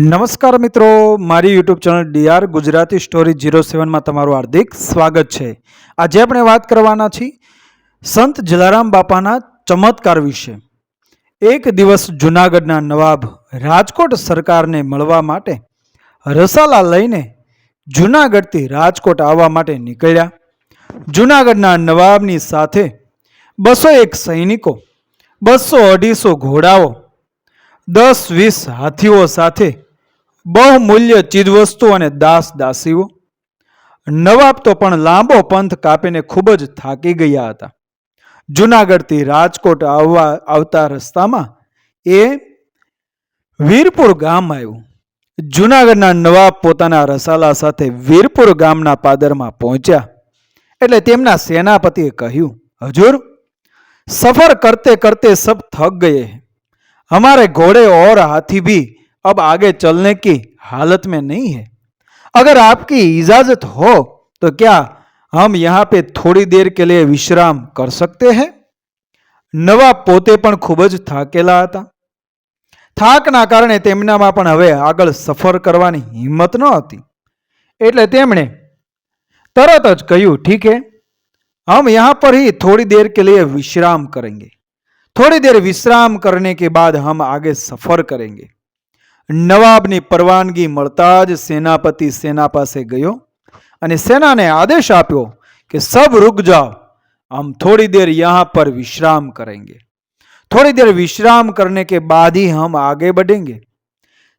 નમસ્કાર મિત્રો, મારી YouTube channel DR Gujarati story zero સેવનમાં તમારું હાર્દિક સ્વાગત છે. આજે આપણે વાત કરવાના છીએ સંત જલારામ બાપાના ચમત્કાર વિશે. એક દિવસ જૂનાગઢના નવાબ રાજકોટ સરકારને મળવા માટે રસાલા લઈને જૂનાગઢથી રાજકોટ આવવા માટે નીકળ્યા. જૂનાગઢના નવાબની સાથે બસો એક સૈનિકો, બસો અઢીસો ઘોડાઓ, દસ વીસ હાથીઓ સાથે બહુમૂલ્ય ચીજવસ્તુ અને દાસ દાસીઓ. નવાબ તો પણ લાંબો પંથ કાપીને ખૂબ જ થાકી ગયા હતા. જુનાગઢથી રાજકોટ આવવા આવતા રસ્તામાં એ વીરપુર ગામ આવ્યું. જુનાગઢના નવાબ પોતાના રસાલા સાથે વીરપુર ગામના પાદરમાં પહોંચ્યા. એટલે તેમના સેનાપતિએ કહ્યું, હજુર, સફર કરતે કરતે સબ થક ગયે અમારે ઘોડે ઓર હાથી ભી अब आगे चलने की हालत में नहीं है अगर आपकी इजाजत हो तो क्या हम यहाँ पे थोड़ी देर के लिए विश्राम कर सकते हैं નવાબ પોતે પણ ખૂબ જ થાકેલા હતા થાકના કારણે તેમનામાં પણ હવે આગળ સફર કરવાની હિંમત ન હતી એટલે તેમણે તરત જ કહ્યું ઠીક હે हम यहाँ पर ही थोड़ी देर के लिए विश्राम करेंगे थोड़ी देर विश्राम करने के बाद हम आगे सफर करेंगे નવાબની પરવાનગી મળતા જ સેનાપતિ સેના પાસે ગયો અને સેનાને આદેશ આપ્યો કે સબ रुक जाओ हम थोड़ी देर यहाँ पर विश्राम करेंगे थोड़ी देर विश्राम करने के बाद ही हम आगे बढ़ेंगे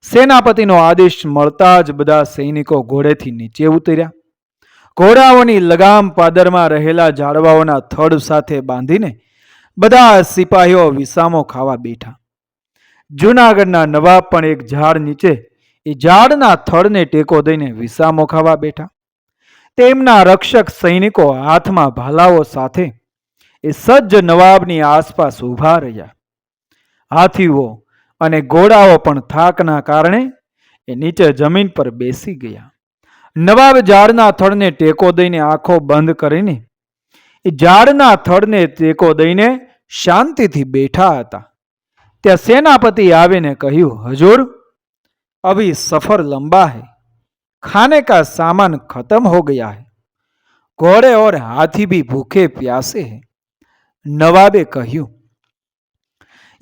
સેનાપતિનો આદેશ મળતા જ બધા સૈનિકો ઘોડેથી નીચે ઉતર્યા ઘોડાઓની લગામ પાદરમાં રહેલા ઝાડવાઓના થડ સાથે બાંધીને બધા સિપાહીઓ વિસામો ખાવા બેઠા જૂનાગઢના નવાબ પણ એક ઝાડ નીચે, એ ઝાડના થડને ટેકો દઈને વિસામો ખાવા બેઠા. તેમના રક્ષક સૈનિકો હાથમાં ભાલાઓ સાથે, એ સજ્જ નવાબની આસપાસ ઊભા રહ્યા. હાથીઓ અને ઘોડાઓ પણ થાકના કારણે, એ નીચે જમીન પર બેસી ગયા. નવાબ ઝાડના થડને ટેકો દઈને આંખો બંધ કરીને, એ ઝાડના થડને ટેકો દઈને શાંતિથી બેઠા હતા. ત્યાં સેનાપતિ આવીને કહ્યું હજુર અભી સફર લંબા है खाने का सामान खत्म हो गया है घोड़े और हाथी भी भूखे प्यासे हैं नवाबे કહ્યું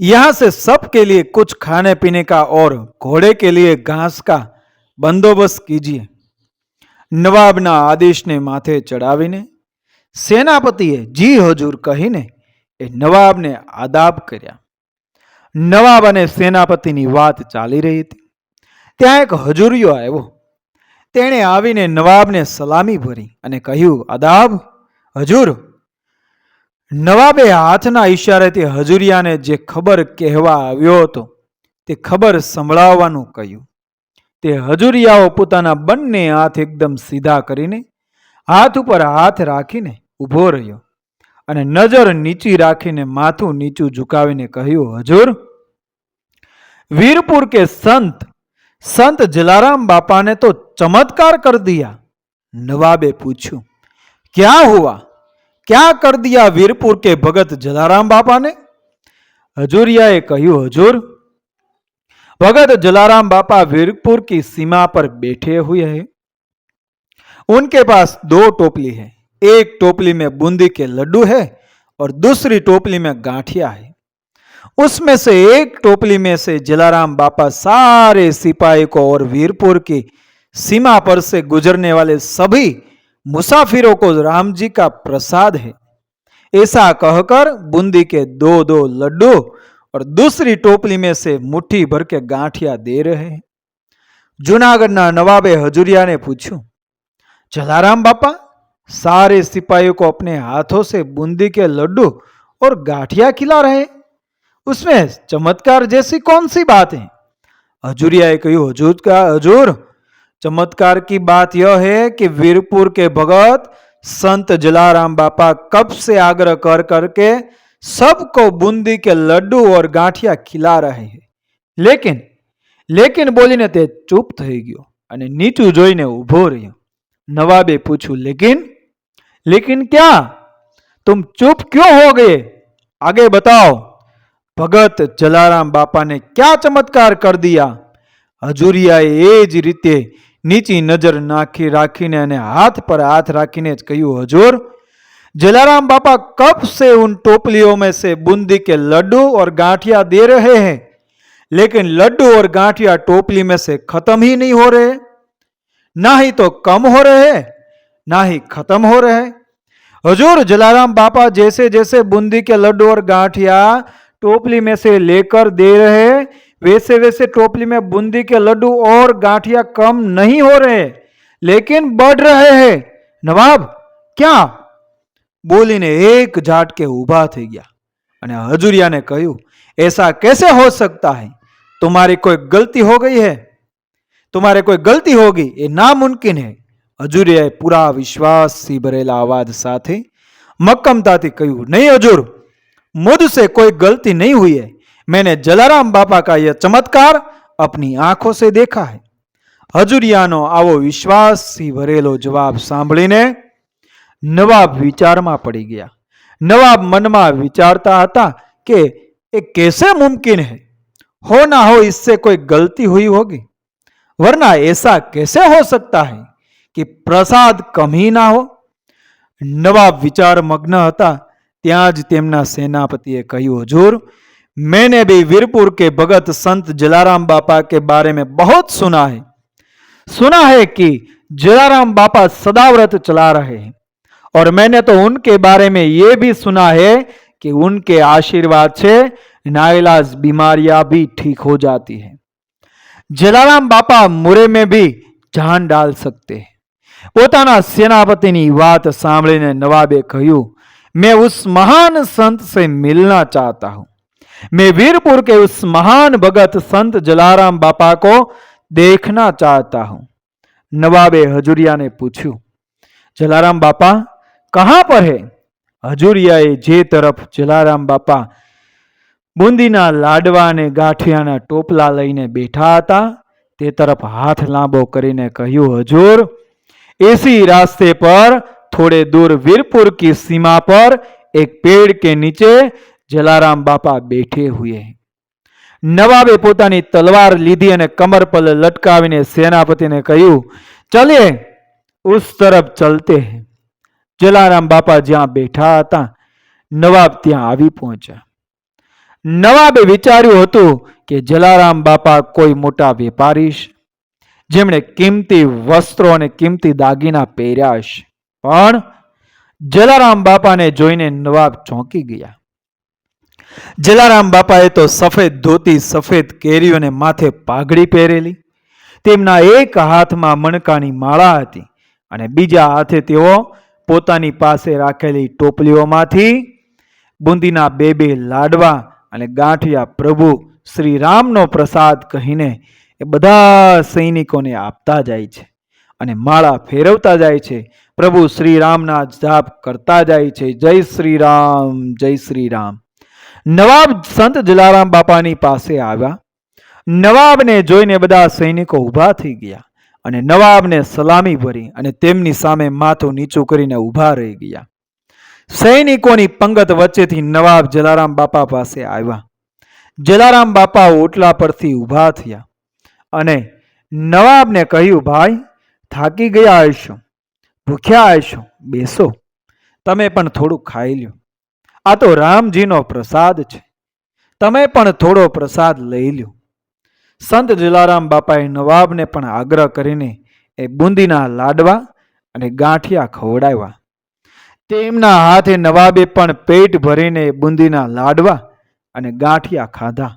यहाँ से सबके लिए कुछ खाने पीने का और घोड़े के लिए घास का बंदोबस्त कीजिए નવાબના આદેશને માથે ચડાવીને સેનાપતિએ જી હજુર કહીને એ નવાબને આદાબ કર્યા નવાબ અને સેનાપતિની વાત ચાલી રહી હતી. ત્યાં એક હજુરિયો આવ્યો. તેણે આવીને નવાબને સલામી ભરી અને કહ્યું, અદાબ, હજુર, નવાબે હાથના ઈશારેથી હજુરિયાને જે ખબર કહેવા આવ્યો હતો, તે ખબર સંભળાવવાનું કહ્યું. તે હજુરિયાઓ પોતાના બંને હાથ એકદમ સીધા કરીને હાથ ઉપર હાથ રાખીને ઊભો રહ્યો અને નજર નીચી રાખીને માથું નીચું ઝુકાવીને કહ્યું, હજુર वीरपुर के संत संत जलाराम बापा ने तो चमत्कार कर दिया। नवाबे पूछू, क्या हुआ? क्या कर दिया वीरपुर के भगत जलाराम बापा ने? हजूरिया कहू हजूर, भगत जलाराम बापा वीरपुर की सीमा पर बैठे हुए हैं। उनके पास दो टोपली है, एक टोपली में बूंदी के लड्डू है और दूसरी टोपली में गांठिया है। उसमें से एक टोपली में से जलाराम बापा सारे सिपाही को और वीरपुर की सीमा पर से गुजरने वाले सभी मुसाफिरों को राम जी का प्रसाद है। ऐसा कहकर बूंदी के दो दो लड्डू और दूसरी टोपली में से मुट्ठी भर के गांठिया दे रहे हैं। जूनागढ़ नवाबे हजूरिया ने पूछू, जलाराम बापा, सारे सिपाहियों को अपने हाथों से बूंदी के लड्डू और गाठिया खिला रहे हैं? उसमें चमत्कार जैसी कौन सी बात? है हजूरियाए कहू, हजूर का, हजूर, चमत्कार की बात यह है कि वीरपुर के भगत संत जलाराम बापा कब से आग्रह कर करके सबको बूंदी के लड्डू और गांठिया खिला रहे हैं। लेकिन लेकिन बोली ने चुप थी ગયો नीचू નીચું જોઈને ઊભો नवाबे पूछू, लेकिन लेकिन क्या? तुम चुप क्यों हो गए? आगे बताओ। भगत जलाराम बापा ने क्या चमत्कार कर दिया હજુરિયાએ એ જ રીતે નીચી નજર નાખી રાખીને અને હાથ પર હાથ રાખીને જ કહ્યું હજુર जलाराम बापा कब से उन टोपलियों में से बूंदी के लड्डू और गांठिया दे रहे हैं लेकिन लड्डू और गांठिया टोपली में से खत्म ही नहीं हो रहे ना ही तो कम हो रहे ना ही खत्म हो रहे हजूर जलाराम बापा जैसे जैसे बूंदी के लड्डू और गांठिया टोपली में से लेकर दे रहे हैं, वैसे वैसे टोपली में बूंदी के लड्डू और गांठिया कम नहीं हो रहे लेकिन बढ़ रहे हैं नवाब ક્યાં બોલીને એક ઝાટકે ઊભા થઈ ગયા અને હજુરિયાને કહ્યું ऐसा कैसे हो सकता है तुम्हारी कोई गलती हो गई है तुम्हारे कोई गलती होगी ये नामुमकिन है હજુરિયાએ પૂરા વિશ્વાસથી ભરેલા અવાજ સાથે મક્કમતાથી કહ્યું નહીં હજુર मुझसे कोई गलती नहीं हुई है मैंने जलाराम बापा का यह चमत्कार अपनी आंखों से देखा है હજુરિયાનો આવો વિશ્વાસથી ભરેલો જવાબ સાંભળીને નવાબ વિચારમાં પડી ગયા નવાબ મનમાં વિચારતા હતા કે ये कैसे मुमकिन है हो ना हो इससे कोई गलती हुई होगी वरना ऐसा कैसे हो सकता है कि प्रसाद कम ही ना हो નવાબ વિચાર મગ્ન હતા त्याज तेमना सेनापति कहू हजूर मैंने भी वीरपुर के भगत संत जलाराम बापा के बारे में बहुत सुना है सुना है कि जलाराम बापा सदाव्रत चला रहे हैं और मैंने तो उनके बारे में यह भी सुना है कि उनके आशीर्वाद से नाइलाज बीमारियाँ भी ठीक हो जाती है जलाराम જલારામ में भी जान डाल सकते ડાલ पोता सेनापति बात વાત ने नवाबे कहू मैं उस महान संत से मिलना चाहता हूं मैं वीरपुर के उस महान भगत संत जलाराम बापा को देखना चाहता हूं नवाबे हजूरिया ने पूछू जलाराम बापा कहां पर है હજુરિયાએ જે તરફ જલારામ બાપા બુંદીના લાડવા અને ગાંઠિયાના ટોપલા લઈને બેઠા હતા તે તરફ હાથ લાંબો કરીને કહ્યું હજુર इसी रास्ते पर થોડે દૂર વીરपुर કી સીમા પર એક પેડ કે નીચે જલારામ બાપા બેઠે હુએ નવાબે પોતાની તલવાર લીધી અને કમર પલ લટકાવીને સેનાપતિને કહ્યું ચલે ઉસ તરફ ચલતે જલારામ બાપા જ્યાં બેઠા હતા નવાબ ત્યાં આવી પહોંચ્યા નવાબે વિચાર્યું હતું કે જલારામ બાપા કોઈ મોટા વેપારી જેમણે કિંમતી વસ્ત્રો અને કિંમતી દાગીના પહેર્યા છે પણ જલારામ બાપાને જોઈને નવાબ ચોંકી ગયા. જલારામ બાપાએ તો સફેદ ધોતી, સફેદ કેરીઓને માથે પાઘડી પહેરેલી. તેમના એક હાથમાં મણકાની માળા હતી અને બીજા હાથે તેઓ પોતાની પાસે રાખેલી ટોપલીઓમાંથી બુંદીના બે બે લાડવા અને ગાંઠિયા પ્રભુ શ્રી રામનો પ્રસાદ કહીને એ બધા સૈનિકોને આપતા જાય છે અને માળા ફેરવતા જાય છે. પ્રભુ શ્રી રામના જાપ કરતા જાય છે. જય શ્રી રામ જય શ્રી રામ નવાબ સંત જલારામ બાપાની પાસે આવ્યા. નવાબને જોઈને બધા સૈનિકો ઊભા થઈ ગયા અને નવાબને સલામી ભરી અને તેમની સામે માથું નીચું કરીને ઊભા રહી ગયા. સૈનિકોની પંગત વચ્ચેથી નવાબ જલારામ બાપા પાસે આવ્યા. જલારામ બાપા ઓટલા પરથી ઊભા થયા અને નવાબને કહ્યું, ભાઈ, થાકી ગયા હશો. ભૂખ્યા હશો બેસો. તમે પણ થોડું ખાઈ લ્યો. આ તો રામજીનો પ્રસાદ છે. તમે પણ થોડો પ્રસાદ લઈ લ્યો. સંત જલારામ બાપાએ નવાબને પણ આગ્રહ કરીને એ બુંદીના લાડવા અને ગાંઠિયા ખવડાવ્યા. તેમના હાથે નવાબે પણ પેટ ભરીને બુંદીના લાડવા અને ગાંઠિયા ખાધા.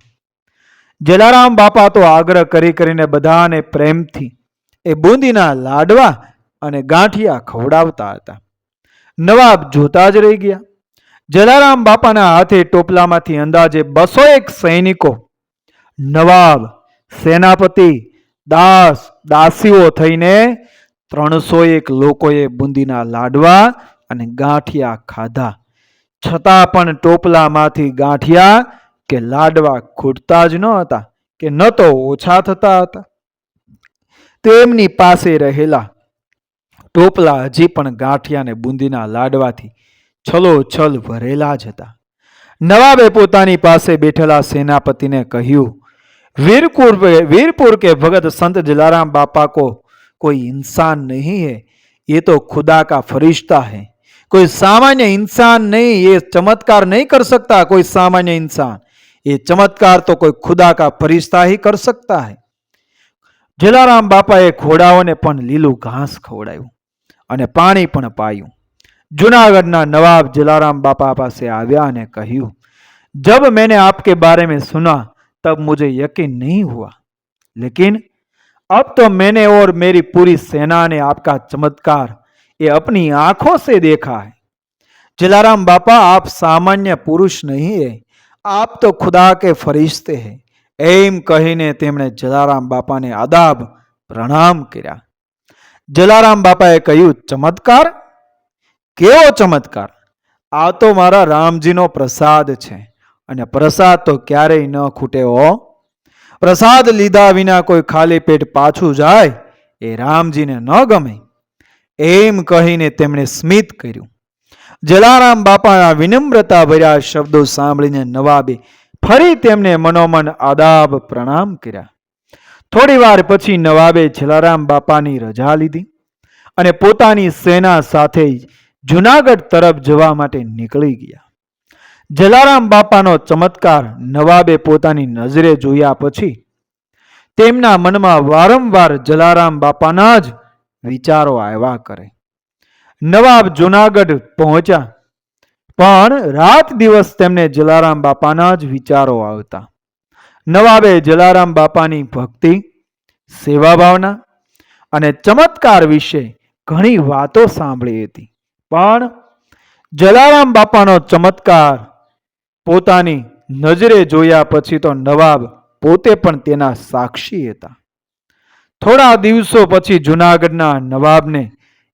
જલારામ બાપા તો આગ્રહ કરી કરીને બધાને પ્રેમથી એ બુંદીના લાડવા અને ગાંઠિયા ખવડાવતા હતા. નવાબ જોતા જ રહી ગયા. જલારામ બાપાના હાથે ટોપલામાંથી અંદાજે બસો એક સૈનિકો, નવાબ, સેનાપતિ, દાસ, દાસીઓ થઈને ત્રણસો એક લોકોએ બુંદીના લાડવા અને ગાંઠિયા ખાધા. છતાં પણ ટોપલામાંથી ગાંઠિયા કે લાડવા ખૂટતા જ ન હતા કે ન તો ઓછા થતા હતા. તેમની પાસે રહેલા ટોપલા હજી પણ ગાંઠિયા અને બુંદીના લાડવાથી છલોછલ ભરેલા જ હતા નવાબે પોતાની પાસે બેઠેલા સેનાપતિને કહ્યું वीरपुर वीरपुर के भगत संत जलाराम बापा को कोई इंसान नहीं है ये तो खुदा का फरिश्ता है कोई सामान्य इंसान नहीं ये चमत्कार नहीं कर सकता कोई सामान्य इंसान ये चमत्कार तो कोई खुदा का फरिश्ता ही कर सकता है જલારામ બાપાએ ઘોડાઓને પણ લીલું ઘાસ ખવડાવ્યું અને પાણી પણ પાયું जूनागढ़ नवाब जलाराम बापा पास आव्या ने कहूँ जब मैंने आपके बारे में सुना तब मुझे यकीन नहीं हुआ लेकिन अब तो मैंने और मेरी पूरी सेना ने आपका चमत्कार ये अपनी आंखों से देखा है जलाराम बापा आप सामान्य पुरुष नहीं है आप तो खुदा के फरिश्ते हैं એમ કહીને તેમણે જલારામ બાપાને આદાબ પ્રણામ કર્યા જલારામ બાપાએ કહ્યું, ચમત્કાર? કેવો ચમત્કાર? આ તો મારા રામજીનો પ્રસાદ છે. અને પ્રસાદ તો ક્યારેય ન ખૂટે હો. પ્રસાદ લીધા વિના કોઈ ખાલી પેટ પાછું જાય, એ રામજીને ન ગમે. એમ કહીને તેમણે સ્મિત કર્યું. જલારામ બાપાના વિનમ્રતા ભર્યા શબ્દો સાંભળીને નવાબે ફરી તેમને મનોમન આદાબ પ્રણામ કર્યા. થોડી વાર પછી નવાબે જલારામ બાપાની રજા લીધી અને પોતાની સેના સાથે જુનાગઢ તરફ જવા માટે નીકળી ગયા. જલારામ બાપાનો ચમત્કાર નવાબે પોતાની નજરે જોયા પછી તેમના મનમાં વારંવાર જલારામ બાપાના જ વિચારો આવ્યા કરે. નવાબ જુનાગઢ પહોંચ્યા, પણ રાત દિવસ તેમને જલારામ બાપાના જ વિચારો આવતા. નવાબે જલારામ બાપાની ભક્તિ, સેવા ભાવના અને ચમત્કાર વિશે ઘણી વાતો સાંભળી હતી. પણ જલારામ બાપાનો ચમત્કાર પોતાની નજરે જોયા પછી તો નવાબ પોતે પણ તેના સાક્ષી હતા. થોડા દિવસો પછી જુનાગઢના નવાબને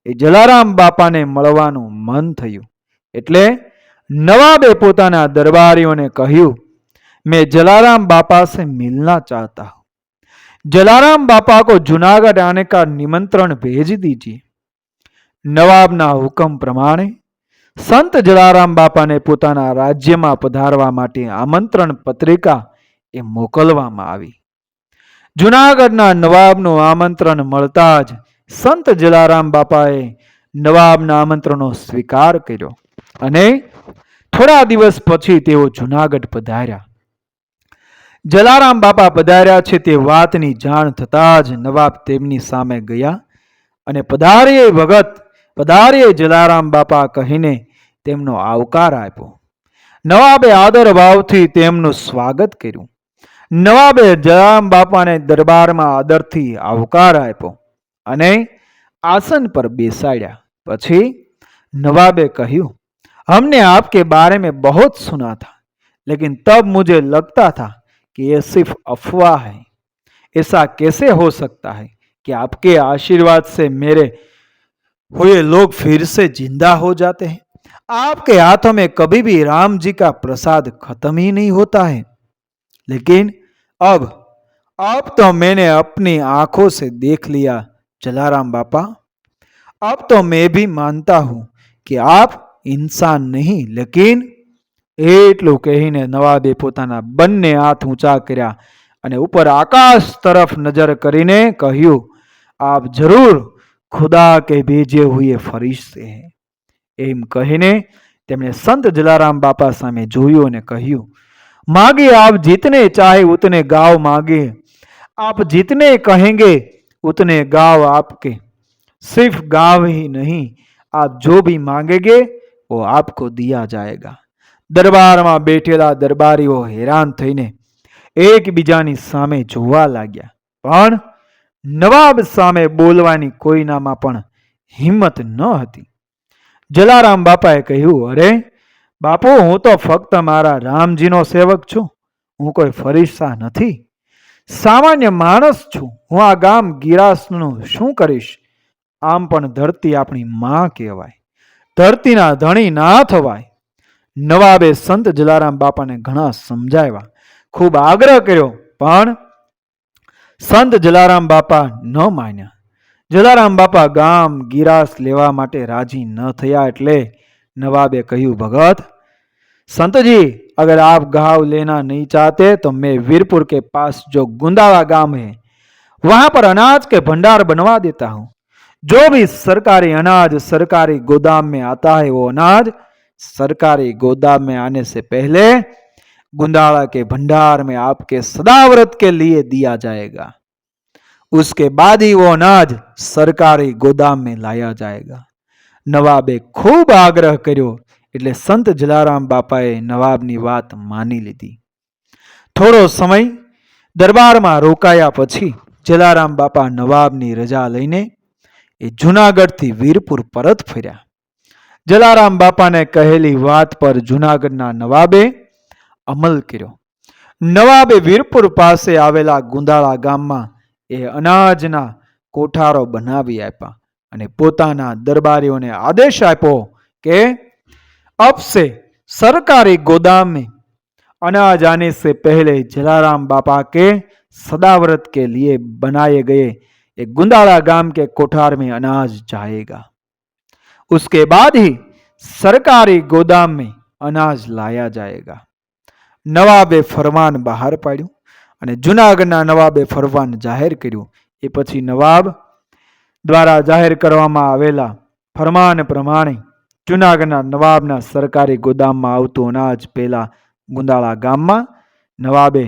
એ જલારામ બાપાને મળવાનું મન થયું. એટલે નવાબે પોતાના દરબારીઓને કહ્યું मैं जलाराम बापा से मिलना चाहता हूं जलाराम बापा को जूनागढ़ आने का निमंत्रण भेज दीजिए નવાબના હુકમ પ્રમાણે સંત જલારામ બાપાને પોતાના રાજ્યમાં પધારવા માટે આમંત્રણ પત્રિકા એ મોકલવામાં આવી જુનાગઢના નવાબનું આમંત્રણ મળતા જ સંત જલારામ બાપાએ નવાબના આમંત્રણનો સ્વીકાર કર્યો અને થોડા દિવસ પછી તેઓ જુનાગઢ પધાર્યા જલારામ બાપા પધાર્યા છે તે વાતની જાણ થતાં જ નવાબ તેમની સામે ગયા અને પધારીએ ભગત પધારીએ જલારામ બાપા કહીને તેમનો આવકાર આપ્યો નવાબે આદર ભાવથી તેમનું સ્વાગત કર્યું નવાબે જલારામ બાપાને દરબારમાં આદરથી આવકાર આપ્યો અને आसन पर बेसाड़ा પછી नवाबे કહ્યું हमने आपके बारे में बहुत सुना था लेकिन तब मुझे लगता था कि ये सिर्फ़ अफवाह है। ऐसा कैसे हो सकता है कि आपके आशीर्वाद से मेरे हुए लोग फिर से ज़िंदा हो जाते हैं? आपके हाथों में कभी भी राम जी का प्रसाद खत्म ही नहीं होता है। लेकिन अब अब तो मैंने अपनी आँखों से देख लिया, जलाराम बापा। अब तो मैं भी मानता हूँ कि आप इंसान नहीं, लेकिन એટલું કહીને નવાબે પોતાના બંને હાથ ઊંચા કર્યા અને ઉપર આકાશ તરફ નજર કરીને કહ્યું આપ જરૂર ખુદા કે ભેજે હુએ ફરિશ્તે હૈ એમ કહીને તેમણે સંત જલારામ બાપા સામે જોયું અને કહ્યું मांगे आप जितने चाहे उतने गाँव मांगे आप जितने कहेंगे उतने गाँव आपके सिर्फ गाँव ही नहीं आप जो भी मांगेंगे वो आपको दिया जाएगा દરબારમાં બેઠેલા દરબારીઓ હેરાન થઈને એકબીજાની સામે જોવા લાગ્યા. પણ નવાબ સામે બોલવાની કોઈનામાં પણ હિંમત ન હતી. જલારામ બાપાએ કહ્યું, અરે, બાપુ, હું તો ફક્ત મારા રામજીનો સેવક છું. હું કોઈ ફરિશ્તા નથી. સામાન્ય માણસ છું. હું આ ગામ ગિરાસનું શું કરીશ? આમ પણ ધરતી આપણી માં કહેવાય. ધરતીના ધણી ના થવાય. નવાબે સંત જલારામ બાપાને ઘણા સમજાવ્યા ખૂબ આગ્રહ કર્યો પણ સંત જલારામ બાપા ન માન્યા જલારામ બાપા ગામ ગિરાસ લેવા માટે રાજી ન થયા એટલે નવાબે કહ્યું ભગત સંતજી अगर आप घाव लेना नहीं चाहते तो मैं वीरपुर के पास जो गुंदावा गांव है वहां पर अनाज के भंडार बनवा देता हूं जो भी सरकारी अनाज सरकारी गोदाम में आता है वो अनाज सरकारी गोदाम में आने से पहले गुंदाला के भंडार में आपके सदाव्रत के लिए दिया जाएगा उसके बाद ही वो अनाज सरकारी गोदाम में लाया जाएगा નવાબે ખૂબ આગ્રહ કર્યો એટલે સંત જલારામ બાપાએ નવાબની વાત માની લીધી થોડો સમય દરબારમાં રોકાયા પછી જલારામ બાપા નવાબની રજા લઈને એ જુનાગઢથી વીરપુર પરત ફર્યા જલારામ બાપાને કહેલી વાત પર જુનાગઢના નવાબે અમલ કર્યો નવાબે વીરપુર પાસે આવેલા ગુંદાળા ગામમાં એ અનાજના કોઠારો બનાવી આપ્યા અને પોતાના દરબારીઓને આદેશ આપ્યો કે अब से सरकारी गोदाम में अनाज आने से पहले जलाराम बापा के सदाव्रत के लिए बनाए गए एक गुंदाड़ा गांव के कोठार में अनाज जाएगा उसके बाद ही सरकारी गोदाम में अनाज लाया जाएगा નવાબે ફરમાન બહાર પાડ્યું અને જુનાગઢના નવાબે ફરમાન જાહેર કર્યું એ પછી નવાબ દ્વારા જાહેર કરવામાં આવેલા ફરમાન પ્રમાણે જુનાગઢના નવાબના સરકારી ગોદામમાં આવતું અનાજ પહેલા ગુંદાળા ગામમાં નવાબે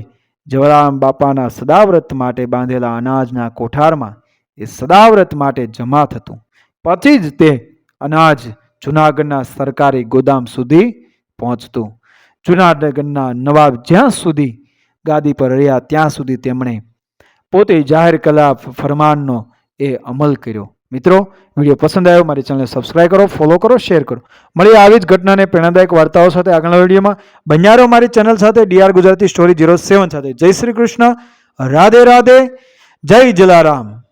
જવરામ બાપાના સદાવ્રત માટે બાંધેલા અનાજના કોઠારમાં એ સદાવ્રત માટે જમા થતું પછી જ તે અનાજ જુનાગઢના સરકારી ગોદામ સુધી પહોંચતું. જુનાગઢના નવાબ જ્યાં સુધી ગાદી પર રહ્યા ત્યાં સુધી તેમણે પોતે જાહેર કલા ફરમાનનો એ અમલ કર્યો. મિત્રો, વીડિયો પસંદ આવ્યો મારી ચેનલને સબસ્ક્રાઇબ કરો ફોલો કરો શેર કરો. મળી આવી જ ઘટનાને પ્રેરણાદાયક વાર્તાઓ સાથે આગળના વિડીયોમાં. બન્યારો મારી ચેનલ સાથે DR Gujarati story zero seven સાથે. જય શ્રી કૃષ્ણ. રાધે રાધે. જય જલારામ.